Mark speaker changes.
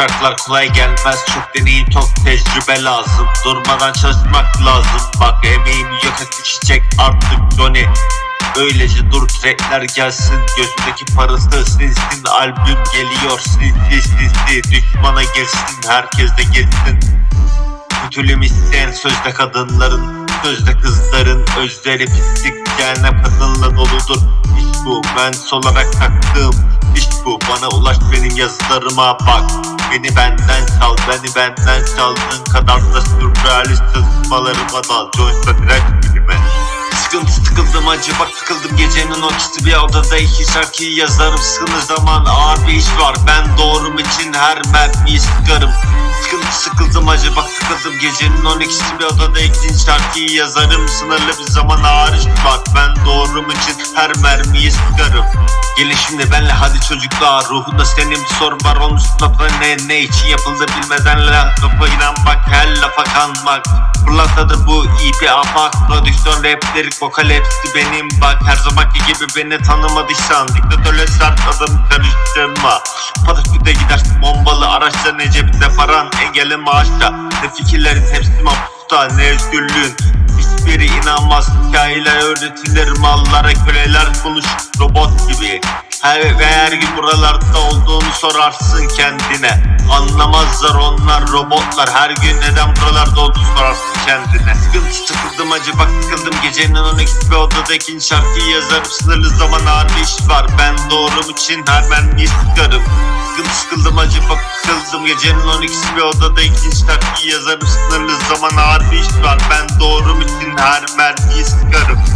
Speaker 1: şartlar kolay gelmez. Çok deneyim çok tecrübe lazım. Durmadan çalışmak lazım. Bak emeğimi yok etti çiçek artık Johnny Öylece dur trackler gelsin. Gözündeki parası silsin. Albüm geliyor sinsi sinsi Düşmana girsin herkes de girsin Kötülüğüm isteyen sözde kadınların Sözde kızların. Özleri pislik cehennem kadınla doludur İş bu. Ben olarak taktığım iş bu. Bana ulaş benim yazılarıma bak. Beni benden çal beni benden çaldığın kadar da sürrealist çalışmalarıma dal. Joyce'da direkt gibime. Sıkıntı sıkıldım acı bak sıkıldım gecenin ortası bir odada. İki şarkıyı yazarım Sıkılır zaman ağır bir iş var. Ben doğrum için her mermiyi sıkarım. Sıkıntı sıkıldım acı bak sıkıldım gecenin 12'si bir odada ikinci şarkıyı yazarım. Sınırlı bir zaman ağır iş var. Ben doğrum için her mermiyi sıkarım. Gelin şimdi benle hadi çocuklar. Ruhunda senin bir sorun var. Olmuş ne ne için yapıldı bilmeden la Kafa inan bak her lafa kanmak. Fırlatadır bu EP apak Prodüksiyon rap lirik vokal hepsi benim bak Her zamanki gibi beni tanımadıysan. Diktatörle sert adım karıştırma. Pataküte gidersin bombalı araçla ne cebinde paran? Engelli maaşla Ne fikirlerin hepsi mahpusta ne özgürlüğün. Hiçbiri inanmaz hikayeler öğretilir mallara köleler konuş robot gibi. Her ve her gün buralarda olduğunu sorarsın kendine Anlamazlar onlar robotlar. Her gün neden buralarda olduğunu sorarsın kendine? Sıkıntı sıkıldım acı bak sıkıldım. Gecenin 12'si bir odada ikinci şarkıyı yazarım. Sınırlı zaman ağır iş var. Ben doğrum için her mermiyi sıkarım Sıkıntı sıkıldım acı bak sıkıldım. Gecenin 12'si bir odada ikinci şarkıyı yazarım. Sınırlı zaman ağır iş var. Ben doğrum için her mermiyi sıkarım